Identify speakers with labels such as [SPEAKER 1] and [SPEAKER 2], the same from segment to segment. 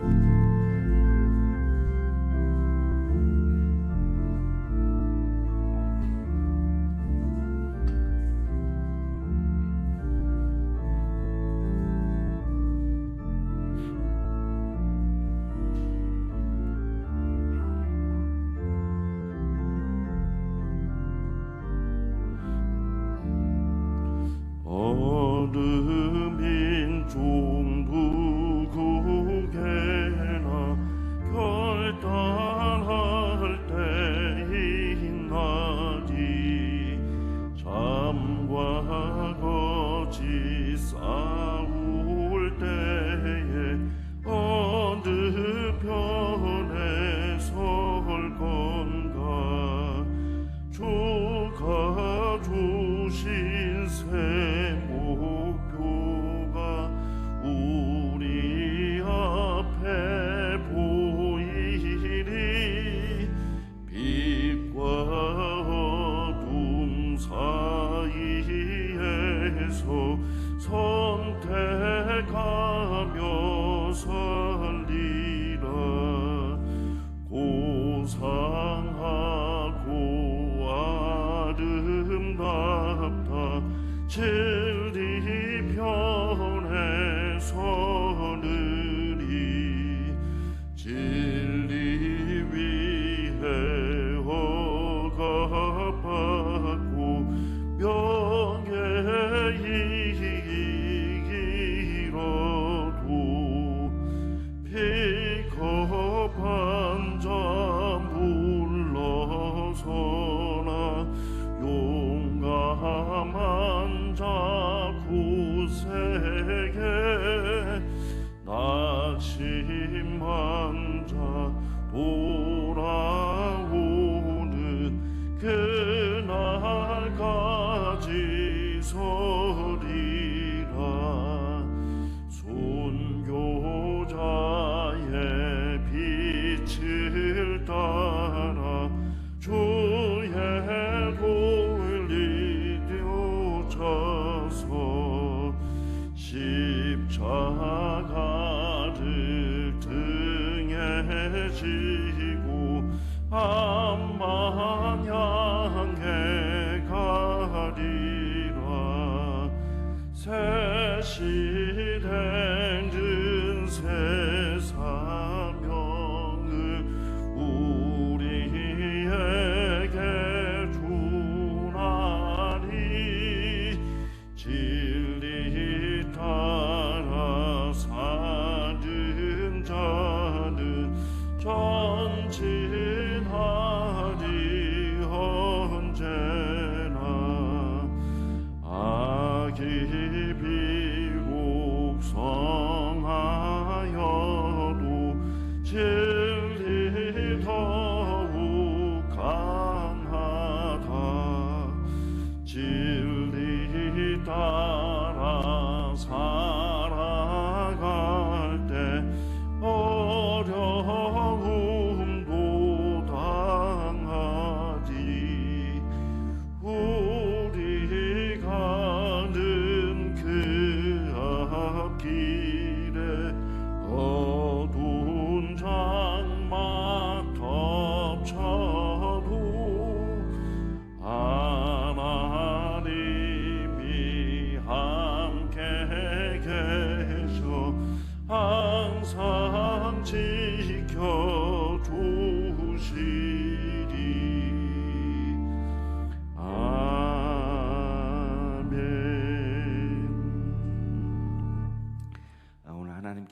[SPEAKER 1] 어 시대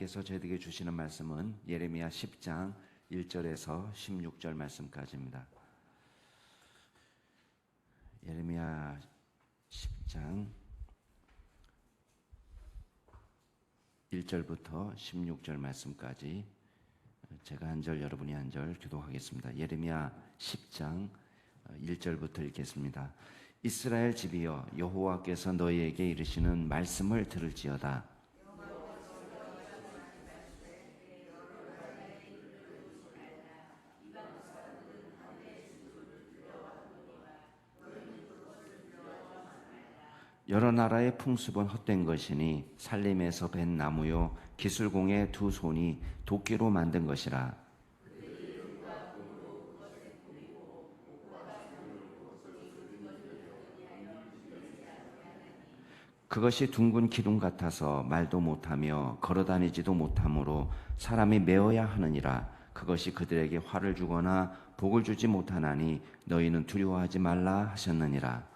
[SPEAKER 2] 하나님께서 저희에게 주시는 말씀은 예레미야 10장 1절에서 16절 말씀까지입니다. 예레미야 10장 1절부터 16절 말씀까지 제가 한 절 여러분이 한절 교독하겠습니다. 예레미야 10장 1절부터 읽겠습니다. 이스라엘 집이여 여호와께서 너희에게 이르시는 말씀을 들을지어다. 여러 나라의 풍습은 헛된 것이니 살림에서 벤 나무요 기술공의 두 손이 도끼로 만든 것이라. 그것이 둥근 기둥 같아서 말도 못하며 걸어다니지도 못하므로 사람이 메어야 하느니라. 그것이 그들에게 화를 주거나 복을 주지 못하나니 너희는 두려워하지 말라 하셨느니라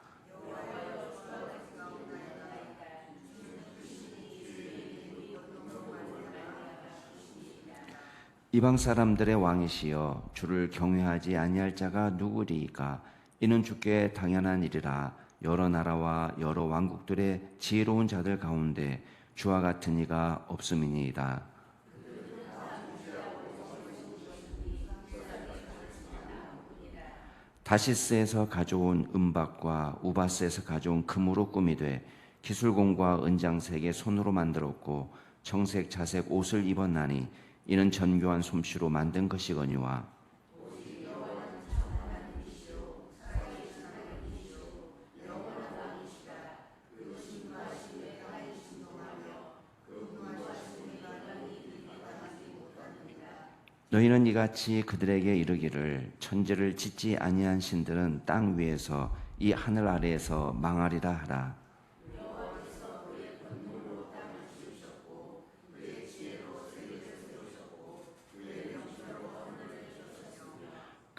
[SPEAKER 2] 이방 사람들의 왕이시여 주를 경외하지 아니할 자가 누구리이까? 이는 주께 당연한 일이라. 여러 나라와 여러 왕국들의 지혜로운 자들 가운데 주와 같은 이가 없음이니이다. 다시스에서 가져온 은박과 우바스에서 가져온 금으로 꾸미 되 기술공과 은장색의 손으로 만들었고 청색 자색 옷을 입었나니 이는 전교한 솜씨로 만든 것이거니와 너희는 이같이 그들에게 이르기를 천지를 짓지 아니한 신들은 땅 위에서 이 하늘 아래에서 망하리라 하라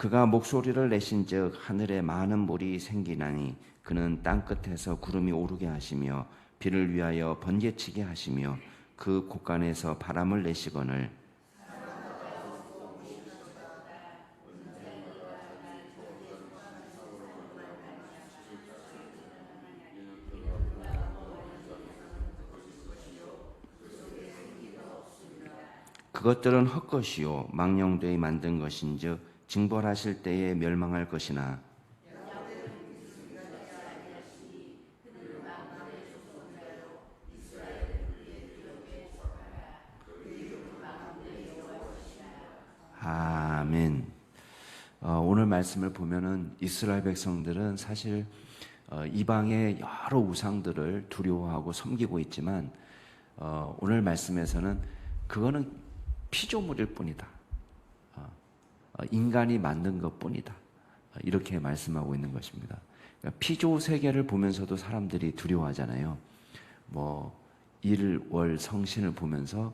[SPEAKER 2] 그가 목소리를 내신즉 하늘에 많은 물이 생기나니 그는 땅 끝에서 구름이 오르게 하시며 비를 위하여 번개치게 하시며 그 곳간에서 바람을 내시거늘. 그것들은 헛것이요. 망령되이 만든 것인즉 징벌하실 때에 멸망할 것이나 아멘. 어, 오늘 말씀을 보면은 이스라엘 백성들은 사실 어, 이방의 여러 우상들을 두려워하고 섬기고 있지만 어, 오늘 말씀에서는 그거는 피조물일 뿐이다. 어, 어, 인간이 만든 것 뿐이다. 어, 이렇게 말씀하고 있는 것입니다. 그러니까 피조 세계를 보면서도 사람들이 두려워하잖아요. 뭐 일, 월, 성신을 보면서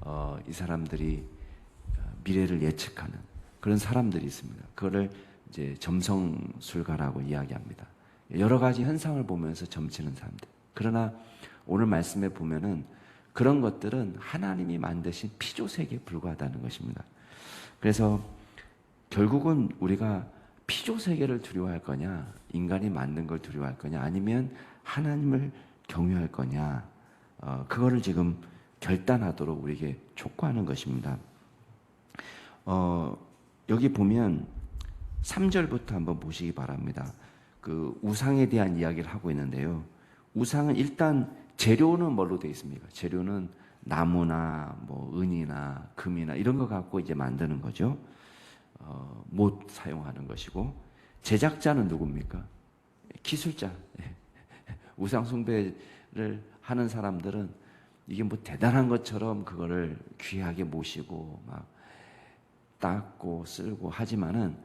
[SPEAKER 2] 어, 이 사람들이 어, 미래를 예측하는 그런 사람들이 있습니다. 그거를 이제 점성술가라고 이야기합니다. 여러 가지 현상을 보면서 점치는 사람들. 그러나 오늘 말씀에 보면은 그런 것들은 하나님이 만드신 피조 세계에 불과하다는 것입니다. 그래서 결국은 우리가 피조 세계를 두려워할 거냐, 인간이 만든 걸 두려워할 거냐, 아니면 하나님을 경외할 거냐, 어, 그거를 지금 결단하도록 우리에게 촉구하는 것입니다. 어, 여기 보면 3절부터 한번 보시기 바랍니다. 그 우상에 대한 이야기를 하고 있는데요. 우상은 일단 재료는 뭘로 되어 있습니까? 재료는 나무나 뭐 은이나 금이나 이런 거 갖고 이제 만드는 거죠. 어, 못 사용하는 것이고 제작자는 누굽니까? 기술자. 우상 숭배를 하는 사람들은 이게 뭐 대단한 것처럼 그거를 귀하게 모시고 막 닦고 쓸고 하지만은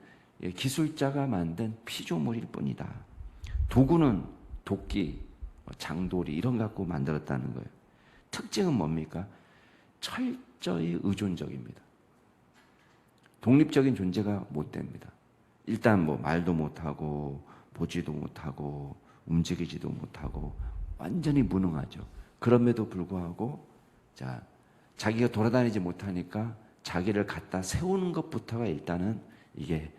[SPEAKER 2] 예, 기술자가 만든 피조물일 뿐이다. 도구는 도끼, 뭐 장돌이 이런 거 갖고 만들었다는 거예요. 특징은 뭡니까? 철저히 의존적입니다. 독립적인 존재가 못 됩니다. 일단 뭐 말도 못하고 보지도 못하고 움직이지도 못하고 완전히 무능하죠. 그럼에도 불구하고 자 자기가 돌아다니지 못하니까 자기를 갖다 세우는 것부터가 일단은 이게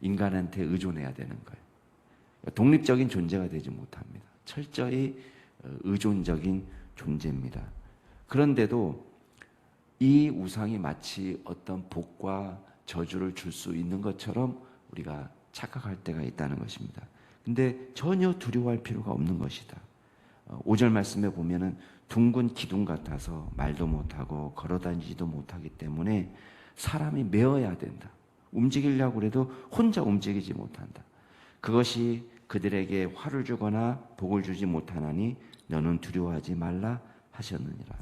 [SPEAKER 2] 인간한테 의존해야 되는 거예요. 독립적인 존재가 되지 못합니다. 철저히 어, 의존적인 존재입니다. 그런데도 이 우상이 마치 어떤 복과 저주를 줄 수 있는 것처럼 우리가 착각할 때가 있다는 것입니다. 근데 전혀 두려워할 필요가 없는 것이다. 5절 말씀에 보면은 둥근 기둥 같아서 말도 못하고 걸어다니지도 못하기 때문에 사람이 메어야 된다. 움직이려고 해도 혼자 움직이지 못한다. 그것이 그들에게 화를 주거나 복을 주지 못하나니 너는 두려워하지 말라 하셨느니라.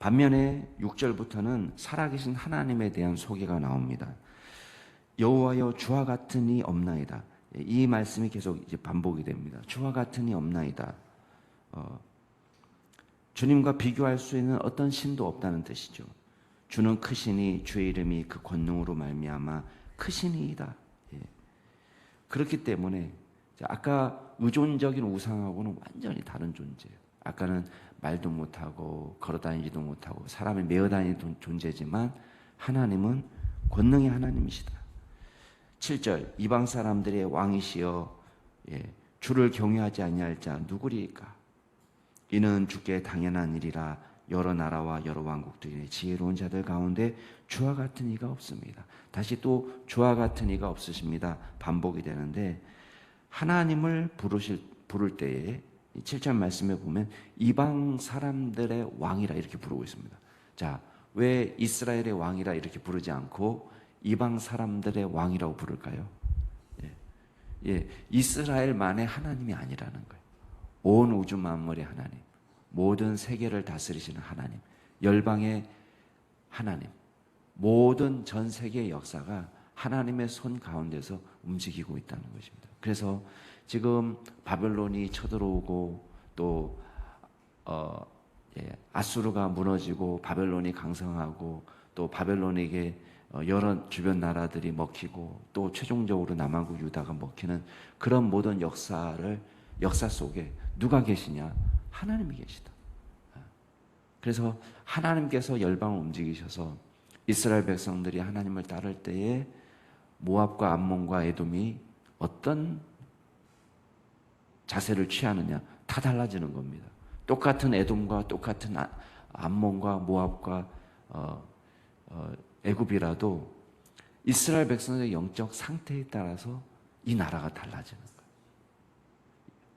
[SPEAKER 2] 반면에 6절부터는 살아계신 하나님에 대한 소개가 나옵니다. 여호와여 주와 같은 이 없나이다. 이 말씀이 계속 이제 반복이 됩니다. 주와 같은 이 없나이다. 어, 주님과 비교할 수 있는 어떤 신도 없다는 뜻이죠. 주는 크시니 주의 이름이 그 권능으로 말미암아 크시니이다. 예. 그렇기 때문에 자, 아까 의존적인 우상하고는 완전히 다른 존재예요. 아까는 말도 못하고 걸어다니지도 못하고 사람이 메어다니는 존재지만 하나님은 권능의 하나님이시다. 7절 이방 사람들의 왕이시여 예, 주를 경외하지 아니할 자 누구리까? 이는 주께 당연한 일이라 여러 나라와 여러 왕국들의 지혜로운 자들 가운데 주와 같은 이가 없습니다. 다시 또 주와 같은 이가 없으십니다. 반복이 되는데 하나님을 부르실 부를 때에 7절 말씀에 보면 이방 사람들의 왕이라 이렇게 부르고 있습니다. 자, 왜 이스라엘의 왕이라 이렇게 부르지 않고 이방 사람들의 왕이라고 부를까요? 예, 예, 이스라엘만의 하나님이 아니라는 거예요. 온 우주 만물의 하나님, 모든 세계를 다스리시는 하나님, 열방의 하나님, 모든 전 세계의 역사가 하나님의 손 가운데서 움직이고 있다는 것입니다. 그래서 지금 바벨론이 쳐들어오고 또 어, 예, 아수르가 무너지고 바벨론이 강성하고 또 바벨론에게 어, 여러 주변 나라들이 먹히고 또 최종적으로 남한국 유다가 먹히는 그런 모든 역사를 역사 속에 누가 계시냐? 하나님이 계시다. 그래서 하나님께서 열방을 움직이셔서 이스라엘 백성들이 하나님을 따를 때에 모압과 암몬과 에돔이 어떤 자세를 취하느냐 다 달라지는 겁니다. 똑같은 에돔과 똑같은 아- 암몬과 모압과 어, 어, 애굽이라도 이스라엘 백성의 영적 상태에 따라서 이 나라가 달라지는 거예요.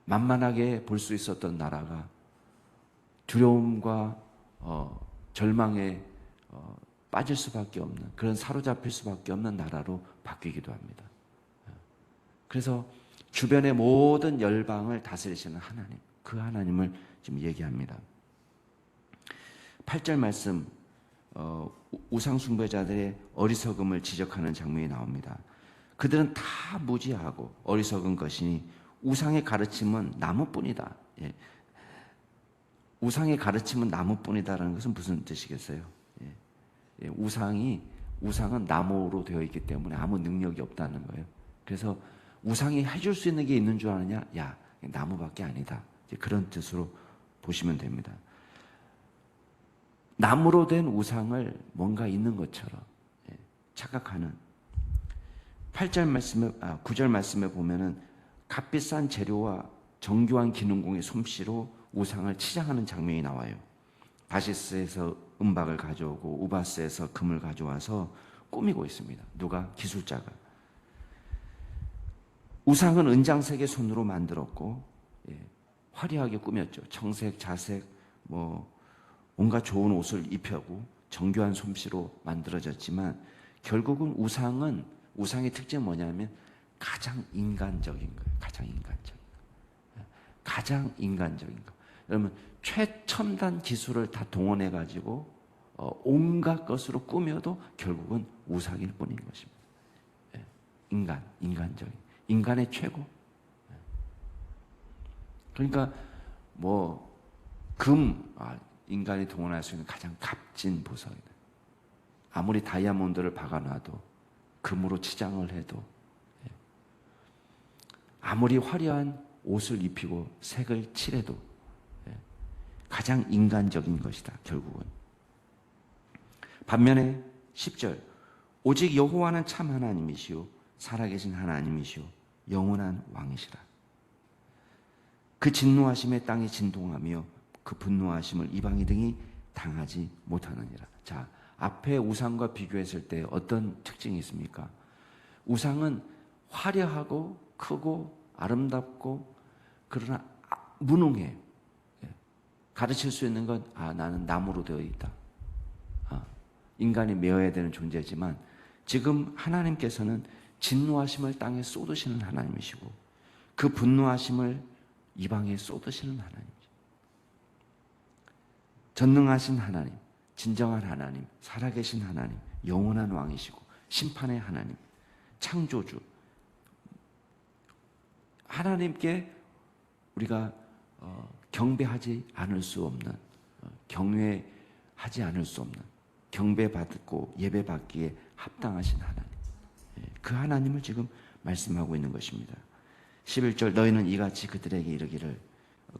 [SPEAKER 2] 만만하게 볼 수 있었던 나라가 두려움과 어, 절망에 어, 빠질 수밖에 없는 그런 사로잡힐 수밖에 없는 나라로 바뀌기도 합니다. 그래서 주변의 모든 열방을 다스리시는 하나님, 그 하나님을 지금 얘기합니다. 8절 말씀 어, 우상 숭배자들의 어리석음을 지적하는 장면이 나옵니다. 그들은 다 무지하고 어리석은 것이니 우상의 가르침은 나무뿐이다. 예. 우상의 가르침은 나무뿐이다라는 것은 무슨 뜻이겠어요? 예. 예, 우상이 우상은 나무로 되어 있기 때문에 아무 능력이 없다는 거예요. 그래서 우상이 해줄 수 있는 게 있는 줄 아느냐? 야, 나무밖에 아니다. 그런 뜻으로 보시면 됩니다. 나무로 된 우상을 뭔가 있는 것처럼 예, 착각하는 8절 말씀에 아 9절 말씀에 보면은 값비싼 재료와 정교한 기능공의 솜씨로 우상을 치장하는 장면이 나와요. 다시스에서 은박을 가져오고 우바스에서 금을 가져와서 꾸미고 있습니다. 누가 기술자가 우상은 은장색의 손으로 만들었고 예, 화려하게 꾸몄죠. 청색, 자색, 뭐 온갖 좋은 옷을 입혀고 정교한 솜씨로 만들어졌지만 결국은 우상은 우상의 특징은 뭐냐면 가장 인간적인 거예요. 가장 인간적인 거. 가장 인간적인 거. 여러분 최첨단 기술을 다 동원해 가지고 어, 온갖 것으로 꾸며도 결국은 우상일 뿐인 것입니다. 예, 인간, 인간적인 인간의 최고. 예. 그러니까 뭐 금, 아, 인간이 동원할 수 있는 가장 값진 보석이다. 아무리 다이아몬드를 박아놔도 금으로 치장을 해도 예. 아무리 화려한 옷을 입히고 색을 칠해도 예. 가장 인간적인 것이다. 결국은. 반면에 10절 오직 여호와는 참 하나님이시요 살아계신 하나님이시요 영원한 왕이시라. 그 진노하심에 땅이 진동하며 그 분노하심을 이방이 등이 당하지 못하느니라. 자, 앞에 우상과 비교했을 때 어떤 특징이 있습니까? 우상은 화려하고 크고 아름답고 그러나 아- 무능해. 예. 가르칠 수 있는 건 아, 나는 나무로 되어 있다. 아, 인간이 메어야 되는 존재지만 지금 하나님께서는 진노하심을 땅에 쏟으시는 하나님이시고 그 분노하심을 이방에 쏟으시는 하나님이죠. 전능하신 하나님, 진정한 하나님, 살아계신 하나님, 영원한 왕이시고 심판의 하나님, 창조주. 하나님께 우리가 어, 경배하지 않을 수 없는 어, 경외하지 않을 수 없는 경배받고 예배받기에 합당하신 하나님. 예, 그 하나님을 지금 말씀하고 있는 것입니다. 11절 너희는 이같이 그들에게 이르기를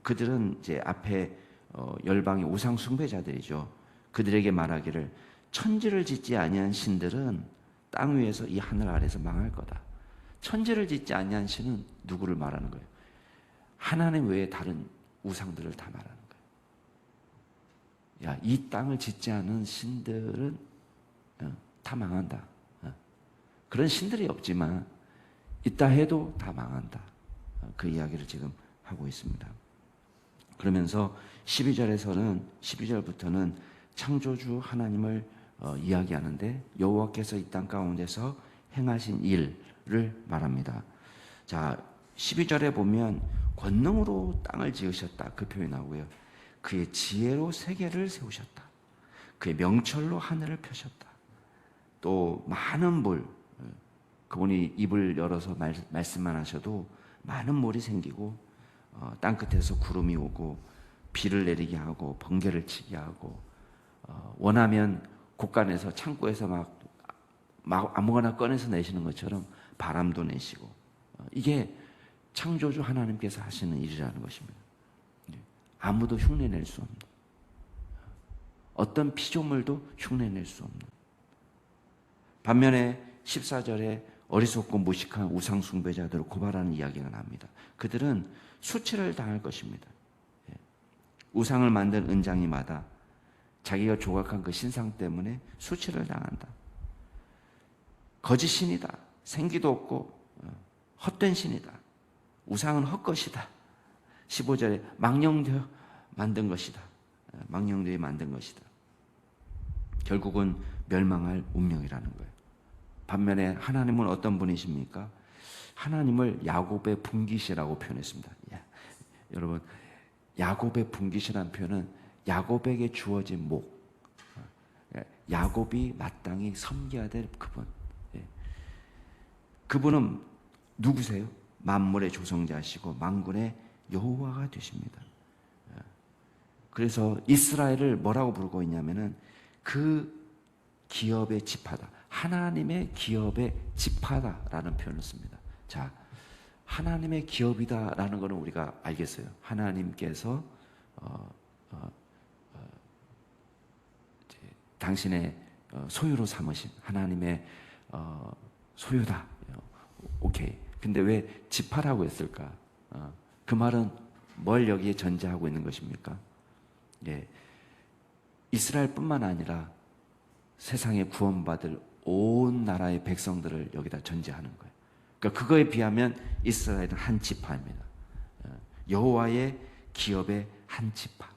[SPEAKER 2] 그들은 이제 앞에 어, 열방의 우상 숭배자들이죠. 그들에게 말하기를 천지를 짓지 아니한 신들은 땅 위에서 이 하늘 아래서 망할 거다. 천지를 짓지 아니한 신은 누구를 말하는 거예요? 하나님 외에 다른 우상들을 다 말하는 거예요. 야, 이 땅을 짓지 않은 신들은 어, 다 망한다. 어. 그런 신들이 없지만 있다 해도 다 망한다. 어, 그 이야기를 지금 하고 있습니다. 그러면서 12절에서는 12절부터는 창조주 하나님을 어, 이야기하는데 여호와께서 이 땅 가운데서 행하신 일을 말합니다. 자, 12절에 보면 권능으로 땅을 지으셨다 그 표현 나오고요. 그의 지혜로 세계를 세우셨다. 그의 명철로 하늘을 펴셨다. 또 많은 물 그분이 입을 열어서 말, 말씀만 하셔도 많은 물이 생기고 어, 땅 끝에서 구름이 오고 비를 내리게 하고 번개를 치게 하고 어, 원하면 곳간에서 창고에서 막, 막 아무거나 꺼내서 내시는 것처럼 바람도 내시고 어, 이게 창조주 하나님께서 하시는 일이라는 것입니다. 예. 아무도 흉내낼 수 없는 어떤 피조물도 흉내낼 수 없는 반면에 14절에 어리석고 무식한 우상 숭배자들을 고발하는 이야기가 납니다. 그들은 수치를 당할 것입니다. 예. 우상을 만든 은장이마다 자기가 조각한 그 신상 때문에 수치를 당한다. 거짓 신이다. 생기도 없고 어, 헛된 신이다. 우상은 헛것이다. 15절에 망령되어 만든 것이다. 어, 망령되어 만든 것이다. 결국은 멸망할 운명이라는 거예요. 반면에 하나님은 어떤 분이십니까? 하나님을 야곱의 분기시라고 표현했습니다. 야, 여러분, 야곱의 분기시라는 표현은 야곱에게 주어진 목, 예, 야곱이 마땅히 섬겨야 될 그분. 예. 그분은 누구세요? 만물의 조성자시고 만군의 여호와가 되십니다. 예. 그래서 이스라엘을 뭐라고 부르고 있냐면은 그 기업의 지파다. 하나님의 기업의 지파다라는 표현을 씁니다. 자, 하나님의 기업이다라는 것은 우리가 알겠어요. 하나님께서 어, 어, 어, 당신의 어, 소유로 삼으신 하나님의 어, 소유다. 어, 오케이. 근데 왜 지파라고 했을까? 어, 그 말은 뭘 여기에 전제하고 있는 것입니까? 예, 이스라엘뿐만 아니라 세상에 구원받을 온 나라의 백성들을 여기다 전제하는 거예요. 그러니까 그거에 비하면 이스라엘은 한 지파입니다. 어, 여호와의 기업의 한 지파.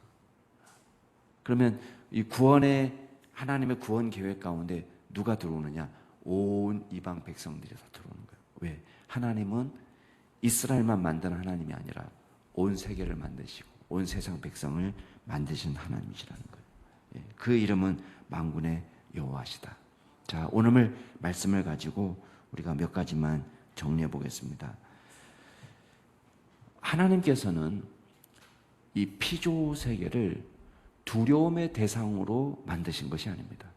[SPEAKER 2] 그러면 이 구원의 하나님의 구원 계획 가운데 누가 들어오느냐? 온 이방 백성들이 다 들어오는 거예요. 왜? 하나님은 이스라엘만 만든 하나님이 아니라 온 세계를 만드시고 온 세상 백성을 만드신 하나님이시라는 거예요. 예, 그 이름은 만군의 여호와시다. 자, 오늘 말씀을 가지고 우리가 몇 가지만 정리해 보겠습니다. 하나님께서는 이 피조 세계를 두려움의 대상으로 만드신 것이 아닙니다.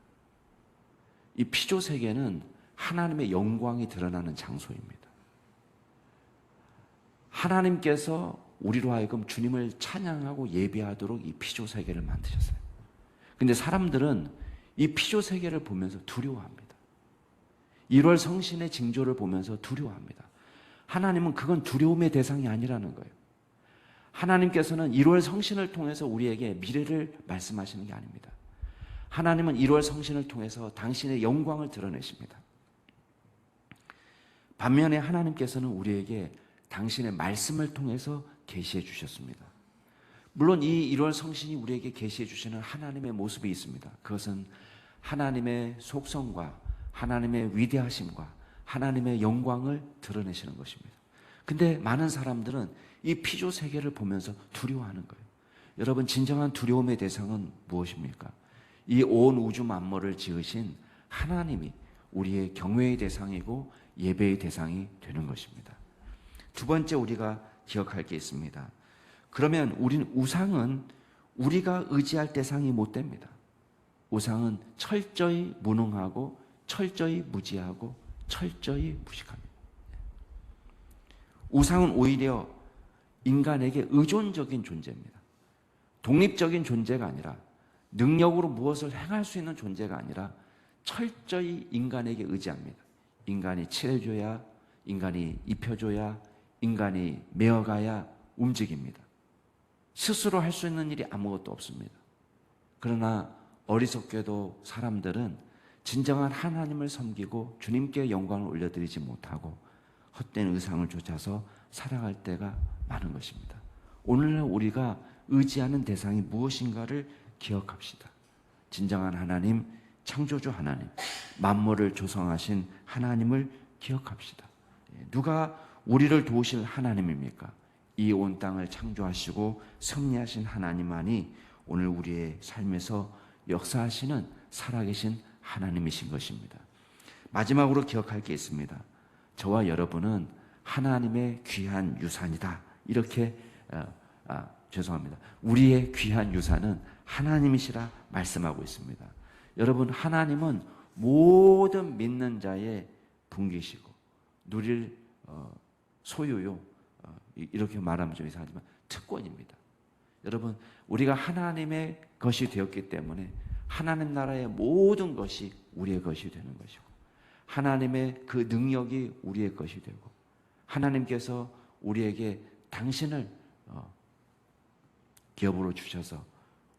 [SPEAKER 2] 이 피조 세계는 하나님의 영광이 드러나는 장소입니다. 하나님께서 우리로 하여금 주님을 찬양하고 예배하도록 이 피조 세계를 만드셨어요. 근데 사람들은 이 피조 세계를 보면서 두려워합니다. 1월 성신의 징조를 보면서 두려워합니다. 하나님은 그건 두려움의 대상이 아니라는 거예요. 하나님께서는 1월 성신을 통해서 우리에게 미래를 말씀하시는 게 아닙니다. 하나님은 1월 성신을 통해서 당신의 영광을 드러내십니다. 반면에 하나님께서는 우리에게 당신의 말씀을 통해서 계시해 주셨습니다. 물론 이 1월 성신이 우리에게 계시해 주시는 하나님의 모습이 있습니다. 그것은 하나님의 속성과 하나님의 위대하심과 하나님의 영광을 드러내시는 것입니다. 근데 많은 사람들은 이 피조 세계를 보면서 두려워하는 거예요. 여러분 진정한 두려움의 대상은 무엇입니까? 이 온 우주 만물을 지으신 하나님이 우리의 경외의 대상이고 예배의 대상이 되는 것입니다. 두 번째 우리가 기억할 게 있습니다. 그러면 우리는 우상은 우리가 의지할 대상이 못 됩니다. 우상은 철저히 무능하고 철저히 무지하고 철저히 무식합니다. 우상은 오히려 인간에게 의존적인 존재입니다. 독립적인 존재가 아니라 능력으로 무엇을 행할 수 있는 존재가 아니라 철저히 인간에게 의지합니다. 인간이 칠해줘야, 인간이 입혀줘야, 인간이 메어가야 움직입니다. 스스로 할 수 있는 일이 아무것도 없습니다. 그러나 어리석게도 사람들은 진정한 하나님을 섬기고 주님께 영광을 올려드리지 못하고 헛된 의상을 쫓아서 살아갈 때가 많은 것입니다. 오늘날 우리가 의지하는 대상이 무엇인가를 기억합시다. 진정한 하나님, 창조주 하나님, 만물을 조성하신 하나님을 기억합시다. 예, 누가 우리를 도우실 하나님입니까? 이 온 땅을 창조하시고 섭리하신 하나님만이 오늘 우리의 삶에서 역사하시는 살아계신 하나님이신 것입니다. 마지막으로 기억할 게 있습니다. 저와 여러분은 하나님의 귀한 유산이다. 이렇게 어, 아, 죄송합니다. 우리의 귀한 유산은 하나님이시라 말씀하고 있습니다. 여러분 하나님은 모든 믿는 자의 분기시고 누릴 어, 소유요. 어, 이- 이렇게 말하면 좀 이상하지만 특권입니다. 여러분 우리가 하나님의 것이 되었기 때문에 하나님 나라의 모든 것이 우리의 것이 되는 것이고 하나님의 그 능력이 우리의 것이 되고 하나님께서 우리에게 당신을 어, 기업으로 주셔서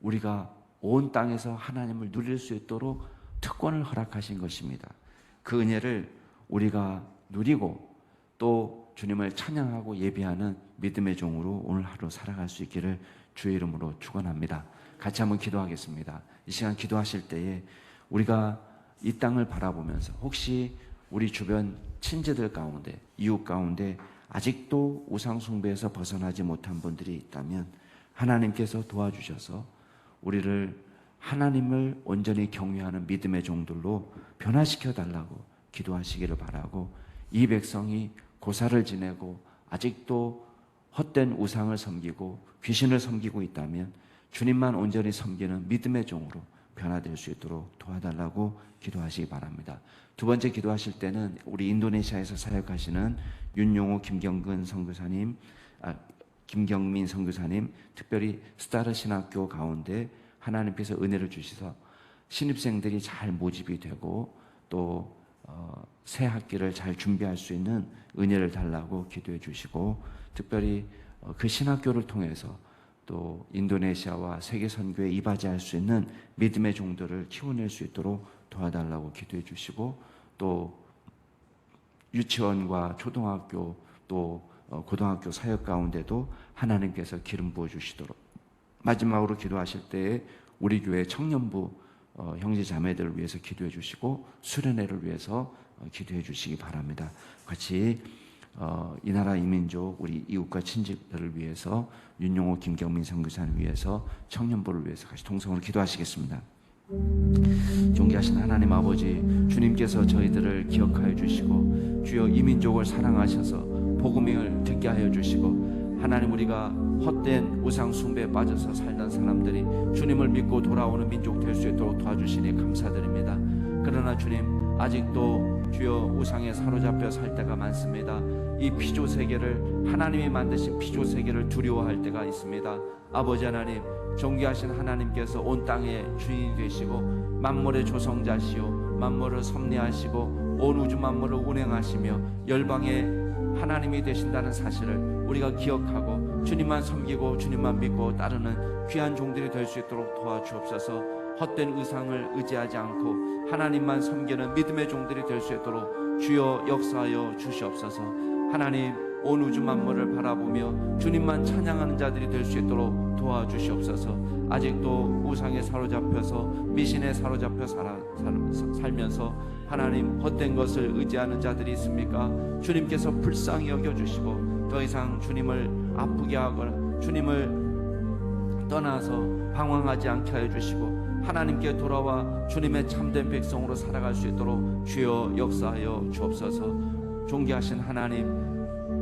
[SPEAKER 2] 우리가 온 땅에서 하나님을 누릴 수 있도록 특권을 허락하신 것입니다. 그 은혜를 우리가 누리고 또 주님을 찬양하고 예배하는 믿음의 종으로 오늘 하루 살아갈 수 있기를 주의 이름으로 축원합니다. 같이 한번 기도하겠습니다. 이 시간 기도하실 때에 우리가 이 땅을 바라보면서 혹시 우리 주변 친지들 가운데 이웃 가운데 아직도 우상 숭배에서 벗어나지 못한 분들이 있다면 하나님께서 도와주셔서 우리를 하나님을 온전히 경외하는 믿음의 종들로 변화시켜 달라고 기도하시기를 바라고 이 백성이 고사를 지내고 아직도 헛된 우상을 섬기고 귀신을 섬기고 있다면 주님만 온전히 섬기는 믿음의 종으로 변화될 수 있도록 도와달라고 기도하시기 바랍니다. 두 번째 기도하실 때는 우리 인도네시아에서 사역하시는 윤용호 김경근 선교사님, 아, 김경민 선교사님, 특별히 스타르 신학교 가운데 하나님께서 은혜를 주셔서 신입생들이 잘 모집이 되고 또 어, 새 학기를 잘 준비할 수 있는 은혜를 달라고 기도해 주시고 특별히 어, 그 신학교를 통해서 또 인도네시아와 세계 선교에 이바지할 수 있는 믿음의 종들을 키워낼 수 있도록 도와달라고 기도해 주시고 또 유치원과 초등학교 또 어, 고등학교 사역 가운데도 하나님께서 기름 부어 주시도록 마지막으로 기도하실 때에 우리 교회 청년부 어, 형제 자매들을 위해서 기도해 주시고 수련회를 위해서 어, 기도해 주시기 바랍니다. 같이 어, 이 나라 이민족 우리 이웃과 친지들을 위해서 윤용호 김경민 선교사를 위해서 청년부를 위해서 같이 동성으로 기도하시겠습니다. 존귀하신 하나님 아버지 주님께서 저희들을 기억하여 주시고 주여 이민족을 사랑하셔서 복음을 듣게 하여 주시고 하나님 우리가 헛된 우상 숭배에 빠져서 살던 사람들이 주님을 믿고 돌아오는 민족 될 수 있도록 도와주시니 감사드립니다. 그러나 주님 아직도 주여 우상에 사로잡혀 살 때가 많습니다. 이 피조 세계를 하나님이 만드신 피조 세계를 두려워할 때가 있습니다. 아버지 하나님, 존귀하신 하나님께서 온 땅의 주인이 되시고 만물의 조성자시오 만물을 섭리하시고 온 우주 만물을 운행하시며 열방의 하나님이 되신다는 사실을 우리가 기억하고 주님만 섬기고 주님만 믿고 따르는 귀한 종들이 될 수 있도록 도와주옵소서. 헛된 의상을 의지하지 않고 하나님만 섬기는 믿음의 종들이 될 수 있도록 주여 역사하여 주시옵소서. 하나님 온 우주 만물을 바라보며 주님만 찬양하는 자들이 될 수 있도록 도와주시옵소서. 아직도 우상에 사로잡혀서 미신에 사로잡혀 살아, 살, 살면서 하나님 헛된 것을 의지하는 자들이 있습니까? 주님께서 불쌍히 여겨 주시고 더 이상 주님을 아프게 하거나 주님을 떠나서 방황하지 않게 하여 주시고 하나님께 돌아와 주님의 참된 백성으로 살아갈 수 있도록 주여 역사하여 주옵소서. 존귀하신 하나님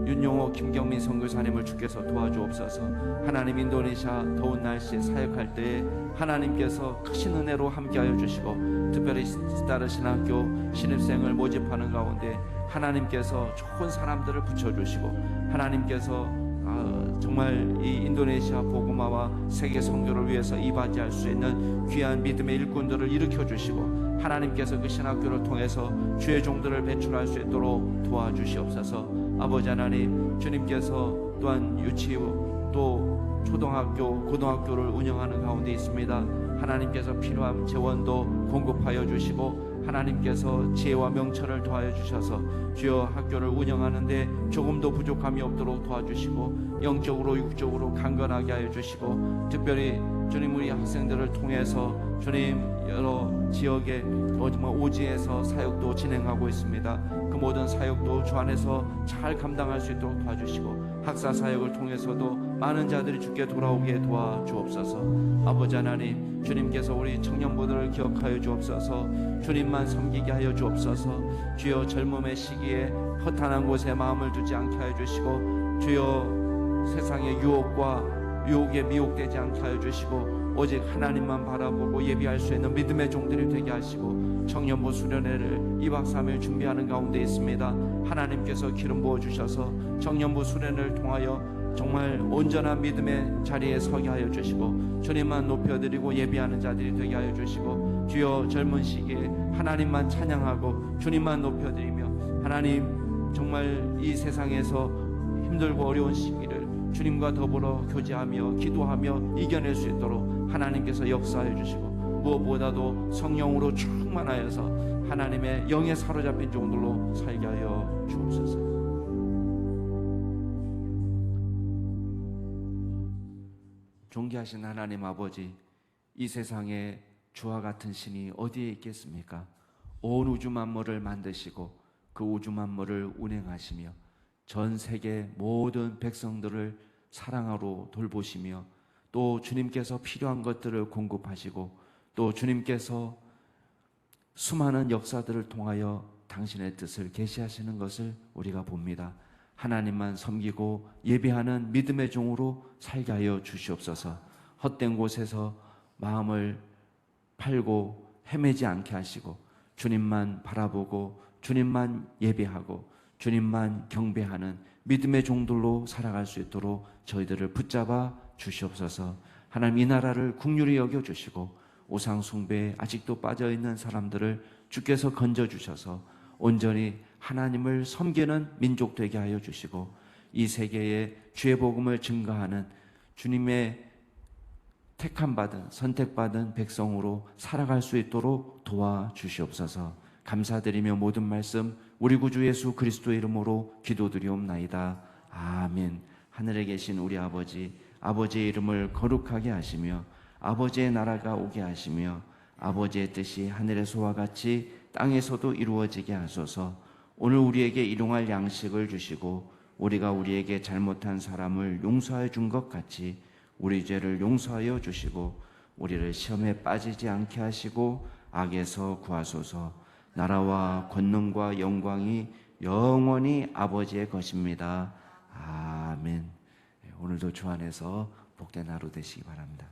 [SPEAKER 2] 윤용호 김경민 선교사님을 주께서 도와주옵소서. 하나님 인도네시아 더운 날씨에 사역할 때에 하나님께서 크신 은혜로 함께하여 주시고 특별히 스타르 신학교 신입생을 모집하는 가운데 하나님께서 좋은 사람들을 붙여주시고 하나님께서 아, 정말 이 인도네시아 보고마와 세계 선교를 위해서 이바지할 수 있는 귀한 믿음의 일꾼들을 일으켜 주시고 하나님께서 그 신학교를 통해서 주의 종들을 배출할 수 있도록 도와주시옵소서. 아버지 하나님 주님께서 또한 유치원 또 초등학교 고등학교를 운영하는 가운데 있습니다. 하나님께서 필요한 재원도 공급하여 주시고 하나님께서 지혜와 명철을 더하여 주셔서 주여 학교를 운영하는데 조금도 부족함이 없도록 도와주시고 영적으로 육적으로 강건하게 하여 주시고 특별히 주님 우리 학생들을 통해서 주님 여러 지역에 정말 오지에서 사역도 진행하고 있습니다. 그 모든 사역도 주 안에서 잘 감당할 수 있도록 도와주시고 학사 사역을 통해서도 많은 자들이 주께 돌아오게 도와주옵소서. 아버지 하나님 주님께서 우리 청년부들을 기억하여 주옵소서. 주님만 섬기게 하여 주옵소서. 주여 젊음의 시기에 허탄한 곳에 마음을 두지 않게 하여 주시고 주여 세상의 유혹과 유혹에 미혹되지 않게 하여 주시고 오직 하나님만 바라보고 예비할 수 있는 믿음의 종들이 되게 하시고 청년부 수련회를 2박 3일 준비하는 가운데 있습니다. 하나님께서 기름 부어 주셔서 청년부 수련회를 통하여 정말 온전한 믿음의 자리에 서게 하여 주시고 주님만 높여드리고 예비하는 자들이 되게 하여 주시고 주여 젊은 시기에 하나님만 찬양하고 주님만 높여드리며 하나님 정말 이 세상에서 힘들고 어려운 시기를 주님과 더불어 교제하며 기도하며 이겨낼 수 있도록 하나님께서 역사해 주시고 무엇보다도 성령으로 충만하여서 하나님의 영에 사로잡힌 종들로 살게 하여 주옵소서. 존귀하신 하나님 아버지, 이 세상에 주와 같은 신이 어디에 있겠습니까? 온 우주 만물을 만드시고 그 우주 만물을 운행하시며 전 세계 모든 백성들을 사랑하로 돌보시며 또 주님께서 필요한 것들을 공급하시고 또 주님께서 수많은 역사들을 통하여 당신의 뜻을 계시하시는 것을 우리가 봅니다. 하나님만 섬기고 예배하는 믿음의 종으로 살게 하여 주시옵소서. 헛된 곳에서 마음을 팔고 헤매지 않게 하시고 주님만 바라보고 주님만 예배하고 주님만 경배하는 믿음의 종들로 살아갈 수 있도록 저희들을 붙잡아 주시옵소서. 하나님 이 나라를 국률이 여겨 주시고 우상 숭배에 아직도 빠져 있는 사람들을 주께서 건져 주셔서 온전히 하나님을 섬기는 민족 되게 하여 주시고 이 세계에 주의 복음을 증거하는 주님의 택함 받은 선택받은 백성으로 살아갈 수 있도록 도와 주시옵소서. 감사드리며 모든 말씀 우리 구주 예수 그리스도의 이름으로 기도드리옵나이다. 아멘. 하늘에 계신 우리 아버지 아버지의 이름을 거룩하게 하시며 아버지의 나라가 오게 하시며 아버지의 뜻이 하늘에서와 같이 땅에서도 이루어지게 하소서. 오늘 우리에게 일용할 양식을 주시고 우리가 우리에게 잘못한 사람을 용서해 준 것 같이 우리 죄를 용서하여 주시고 우리를 시험에 빠지지 않게 하시고 악에서 구하소서. 나라와 권능과 영광이 영원히 아버지의 것입니다. 아멘. 오늘도 주 안에서 복된 하루 되시기 바랍니다.